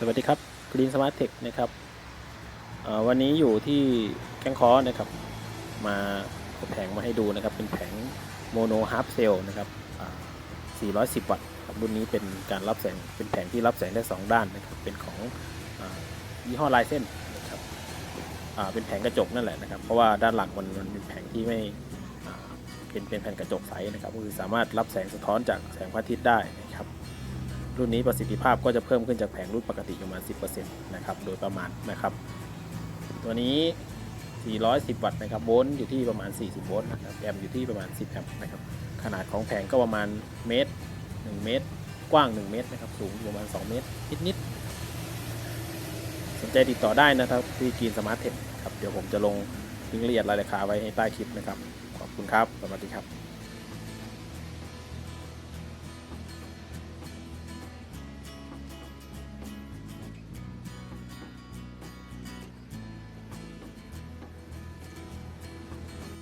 สวัสดีครับ Green Smart Tech นะครับวันนี้อยู่ที่แข้งคอนะครับ มาแผงมาให้ดูนะครับ เป็นแผงโมโนฮาร์ c เซลนะครับ410 วัตต์ครับรุ่นนี้เป็นการรับแสง เป็นแผงที่รับแสงได้ 2 ด้านนะครับ เป็นของอยี่ห้อไลเซนนะครับเป็นแผงกระจกนั่นแหละนะครับ เพราะว่าด้านหลังมันมันเป็นแผงที่ไม่เป็นเป็นแผ่นกระจกใสนะครับ คือสามารถรับแสงสะท้อนจากแสงพระอาทิตย์ได้ รุ่นนี้ประสิทธิภาพก็จะเพิ่มขึ้นจากแผงรุ่นปกติประมาณ 10%นะครับโดยประมาณนะครับ ตัวนี้ 410 วัตต์นะครับโวลต์อยู่ที่ประมาณ 40 โวลต์นะครับแอมป์อยู่ที่ประมาณ 10 แอมป์นะครับขนาดของแผงก็ประมาณเมตร 1 เมตร กว้าง 1 เมตรนะครับสูงประมาณ 2 เมตร นิดๆสนใจติดต่อได้นะครับที่กีนสมาร์ทเทคครับเดี๋ยวผมจะลงลิงก์ละเอียดรายราคาไว้ให้ใต้คลิปนะครับขอบคุณครับสวัสดีครับ